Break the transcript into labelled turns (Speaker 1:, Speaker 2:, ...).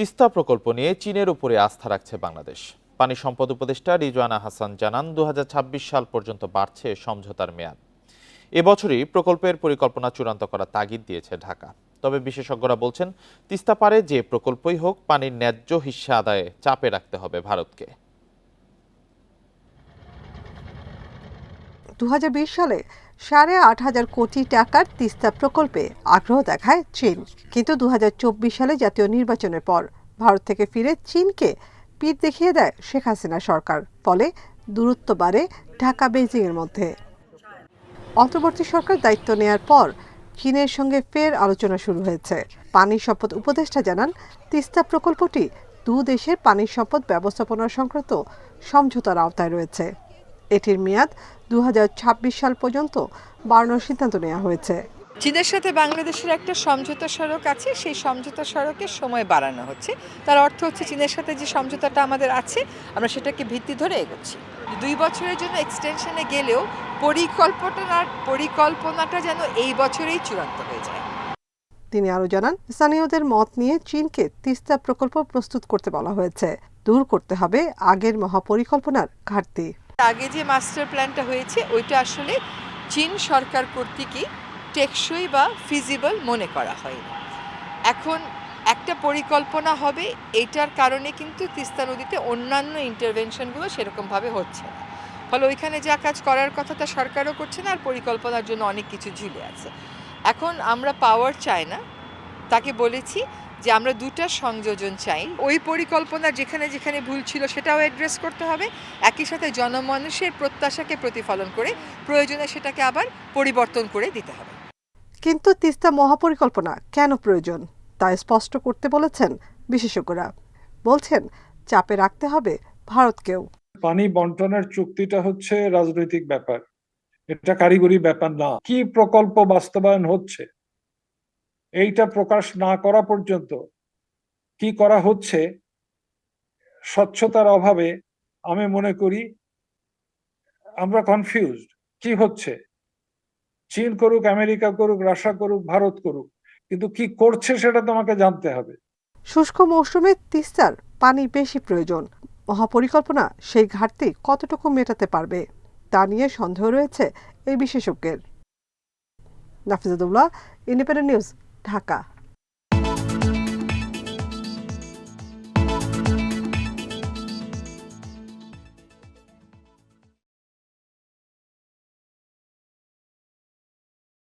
Speaker 1: তিস্তা প্রকল্প নিয়ে চীনের উপরে আস্থা রাখছে বাংলাদেশ। পানি সম্পদ উপদেষ্টা রিজওয়ানা হাসান জানান দু হাজার ছাব্বিশ সাল পর্যন্ত বাড়ছে সমঝোতার মেয়াদ। এবছরই প্রকল্পের পরিকল্পনা চূড়ান্ত করার তাগিদ দিয়েছে ঢাকা। তবে বিশেষজ্ঞরা বলছেন, তিস্তা পারে যে প্রকল্পই হোক, পানির ন্যায্য হিস্যা আদায়ে চাপে রাখতে হবে ভারতকে।
Speaker 2: দু হাজার বিশ সালে সাড়ে আট হাজার কোটি টাকার তিস্তা প্রকল্পে আগ্রহ দেখায় চীন। কিন্তু দু হাজার চব্বিশ সালে জাতীয় নির্বাচনের পর ভারত থেকে ফিরে চীনকে পিঠ দেখিয়ে দেয় শেখ হাসিনা সরকার, ফলে দূরত্ব বাড়ে ঢাকা বেইজিংয়ের মধ্যে। অন্তর্বর্তী সরকার দায়িত্ব নেয়ার পর চীনের সঙ্গে ফের আলোচনা শুরু হয়েছে। পানি সম্পদ উপদেষ্টা জানান, তিস্তা প্রকল্পটি দু দেশের পানি সম্পদ ব্যবস্থাপনা সংক্রান্ত সমঝোতার আওতায় রয়েছে। এটির মেয়াদ দু হাজার ছাব্বিশ সাল পর্যন্ত বাড়ানোর সিদ্ধান্ত নেওয়া হয়েছে।
Speaker 3: চীনের সাথে বাংলাদেশের একটা সমঝোতা সড়ক আছে সেই সমঝোতা সড়কের সময় বাড়ানো হচ্ছে। তার অর্থ হচ্ছে চীনের সাথে যে সমঝোতাটা আমাদের আছে আমরা সেটাকে ভিত্তি ধরে এগোচ্ছি। দুই বছরের জন্য এক্সটেনশনে গেলেও পরিকল্পনার পরিকল্পনাটা যেন এই বছরেই চূড়ান্ত হয়ে যায়।
Speaker 2: তিনি আরও জানান স্থানীয়দের মত নিয়ে চীনকে তিস্তা প্রকল্প প্রস্তুত করতে বলা হয়েছে। দূর করতে হবে আগের মহাপরিকল্পনার ঘাটতি।
Speaker 3: আগে যে মাস্টার প্ল্যানটা হয়েছে, ওইটা আসলে চীন সরকার কর্তৃকই টেকসই বা ফিজিবল মনে করা হয়নি। এখন একটা পরিকল্পনা হবে এইটার কারণে কিন্তু তিস্তা নদীতে অন্যান্য ইন্টারভেনশনগুলো সেরকমভাবে হচ্ছে না। ফলে ওইখানে যা কাজ করার কথা তা সরকারও করছে না, আর পরিকল্পনার জন্য অনেক কিছু ঝুলে আছে। এখন আমরা পাওয়ার চাই না, তাকে বলেছি যে আমরা দুটা সংযোজন চাই। ওই পরিকল্পনা যেখানে যেখানে ভুল ছিল সেটাও অ্যাড্রেস করতে হবে। একই সাথে জনমানুষের প্রত্যাশাকে প্রতিফলন করে প্রয়োজনে সেটাকে আবার পরিবর্তন করে দিতে হবে।
Speaker 2: কিন্তু তিস্তা মহাপরিকল্পনা কেন প্রয়োজন তা স্পষ্ট করতে বলেছেন বিশেষজ্ঞরা। বলছেন চাপে রাখতে হবে ভারতকেও।
Speaker 4: পানি বন্টনের চুক্তিটা হচ্ছে রাজনৈতিক ব্যাপার। এটা কারিগরি ব্যাপার না। কি প্রকল্প বাস্তবায়ন হচ্ছে? এইটা প্রকাশ না করা পর্যন্ত কি করা হচ্ছে? স্বচ্ছতার অভাবে আমি মনে করি আমরা কনফিউজড কি হচ্ছে? চীন করুক, আমেরিকা করুক, রাশিয়া করুক, ভারত করুক, কিন্তু কি করছে সেটা তোমাকে জানতে হবে।
Speaker 2: শুষ্ক মৌসুমে তিস্তার পানি বেশি প্রয়োজন। মহাপরিকল্পনা সেই ঘাটতি কতটুকু মেটাতে পারবে, তা নিয়ে সন্দেহ রয়েছে এই বিশেষজ্ঞের। Nafizadullah Independent News Dhaka.